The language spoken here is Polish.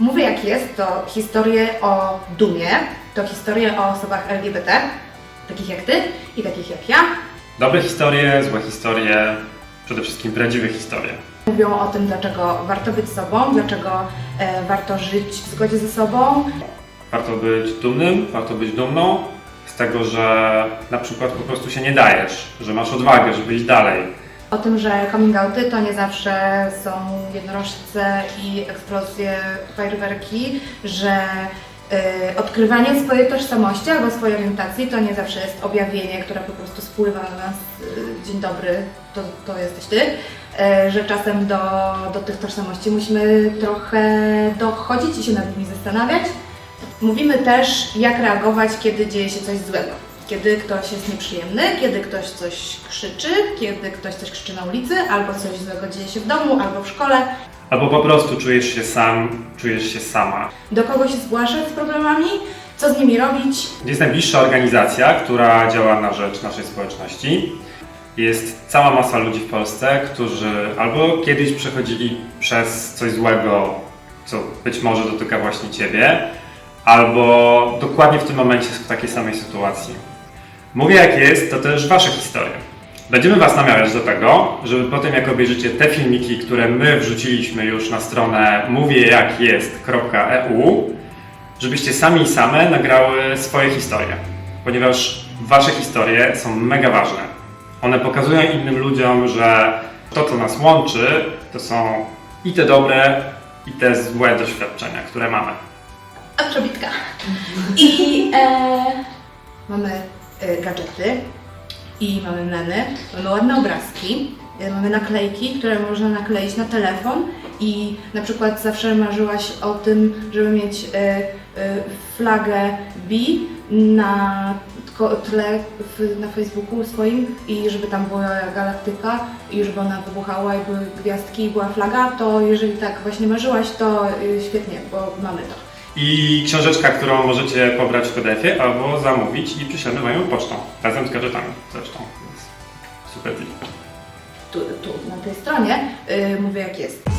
Mówię jak jest, to historie o dumie, to historie o osobach LGBT, takich jak ty i takich jak ja. Dobre historie, złe historie, przede wszystkim prawdziwe historie. Mówią o tym, dlaczego warto być sobą, dlaczego e, warto żyć w zgodzie ze sobą. Warto być dumnym, warto być dumną z tego, że na przykład po prostu się nie dajesz, że masz odwagę, żeby iść dalej. O tym, że coming outy to nie zawsze są jednorożce i eksplozje, fajerwerki, że e, odkrywanie swojej tożsamości albo swojej orientacji to nie zawsze jest objawienie, które po prostu spływa na nas, e, dzień dobry, to, to jesteś ty, e, że czasem do, do tych tożsamości musimy trochę dochodzić i się nad nimi zastanawiać. Mówimy też, jak reagować, kiedy dzieje się coś złego. Kiedy ktoś jest nieprzyjemny, kiedy ktoś coś krzyczy, kiedy ktoś coś krzyczy na ulicy, albo coś złego dzieje się w domu, albo w szkole. Albo po prostu czujesz się sam, czujesz się sama. Do kogo się zgłaszać z problemami, co z nimi robić. Jest najbliższa organizacja, która działa na rzecz naszej społeczności. Jest cała masa ludzi w Polsce, którzy albo kiedyś przechodzili przez coś złego, co być może dotyka właśnie Ciebie, albo dokładnie w tym momencie są w takiej samej sytuacji. Mówię jak jest, to też Wasze historie. Będziemy Was namawiać do tego, żeby po tym jak obejrzycie te filmiki, które my wrzuciliśmy już na stronę mówiejakiest.eu, żebyście sami i same nagrały swoje historie, ponieważ wasze historie są mega ważne. One pokazują innym ludziom, że to, co nas łączy, to są i te dobre, i te złe doświadczenia, które mamy. A przebitka. I e, mamy gadżety, i mamy memy, mamy ładne obrazki, e, mamy naklejki, które można nakleić na telefon i na przykład zawsze marzyłaś o tym, żeby mieć e, e, flagę B na tle na Facebooku swoim i żeby tam była galaktyka i żeby ona wybuchała i były gwiazdki i była flaga, to jeżeli tak właśnie marzyłaś, to świetnie, bo mamy to. I książeczka, którą możecie pobrać w PDF-ie albo zamówić i przyślemy wam ją pocztą, razem z gadżetami zresztą. Więc super deal. Tu, tu na tej stronie y, mówię jak jest.